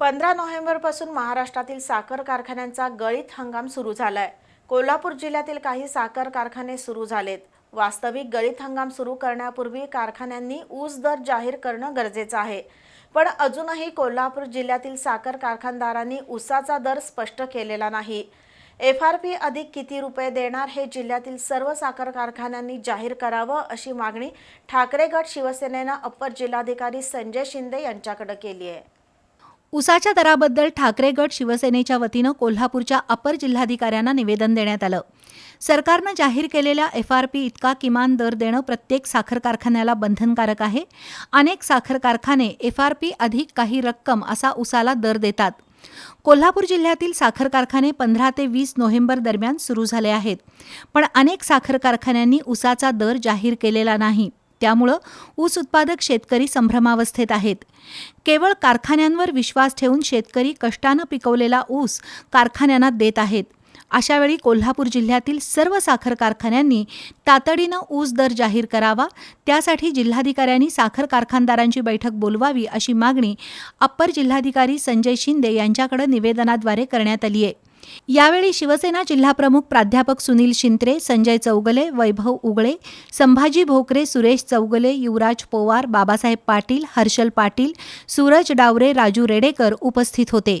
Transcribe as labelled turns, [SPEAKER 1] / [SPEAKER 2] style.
[SPEAKER 1] पंधरा नोव्हेंबरपासून महाराष्ट्रातील साखर कारखान्यांचा गळीत हंगाम सुरू झाला आहे कोल्हापूर जिल्ह्यातील काही साखर कारखाने सुरू झालेत. वास्तविक गळीत हंगाम सुरू करण्यापूर्वी कारखान्यांनी ऊस दर जाहीर करणं गरजेचं आहे. पण अजूनही कोल्हापूर जिल्ह्यातील साखर कारखानदारांनी ऊसाचा दर स्पष्ट केलेला नाही. एफ आर पी अधिक किती रुपये देणार हे जिल्ह्यातील सर्व साखर कारखान्यांनी जाहीर करावं अशी मागणी ठाकरे गट शिवसेनेनं अप्पर जिल्हाधिकारी संजय शिंदे यांच्याकडे केली आहे.
[SPEAKER 2] उसाच्या दराबद्दल ठाकरे गट शिवसेनेच्या वतीनं कोल्हापूरच्या अपर जिल्हाधिकाऱ्यांना निवेदन देण्यात आलं. सरकारनं जाहीर केलेल्या एफ आर पी इतका किमान दर देणं प्रत्येक साखर कारखान्याला बंधनकारक आहे. अनेक साखर कारखाने एफ आर पी अधिक काही रक्कम असा उसाला दर देतात. कोल्हापूर जिल्ह्यातील साखर कारखाने पंधरा ते वीस नोव्हेंबर दरम्यान सुरू झाले आहेत. पण अनेक साखर कारखान्यांनी उसाचा दर जाहीर केलेला नाही. त्यामुळं ऊस उत्पादक शेतकरी संभ्रमावस्थेत आहेत. केवळ कारखान्यांवर विश्वास ठेवून शेतकरी कष्टानं पिकवलेला ऊस कारखान्यांना देत आहेत. अशावेळी कोल्हापूर जिल्ह्यातील सर्व साखर कारखान्यांनी तातडीनं ऊस दर जाहीर करावा त्यासाठी जिल्हाधिकाऱ्यांनी साखर कारखानदारांची बैठक बोलवावी अशी मागणी अप्पर जिल्हाधिकारी संजय शिंदे यांच्याकडे निवेदनाद्वारे करण्यात आली आहे यावेळी शिवसेना जिल्हाप्रमुख प्राध्यापक सुनील शिंत्रे संजय चौगले वैभव उगळे संभाजी भोकरे सुरेश चौगले युवराज पोवार बाबासाहेब पाटील हर्षल पाटील सूरज डावरे राजू रेडेकर उपस्थित होते.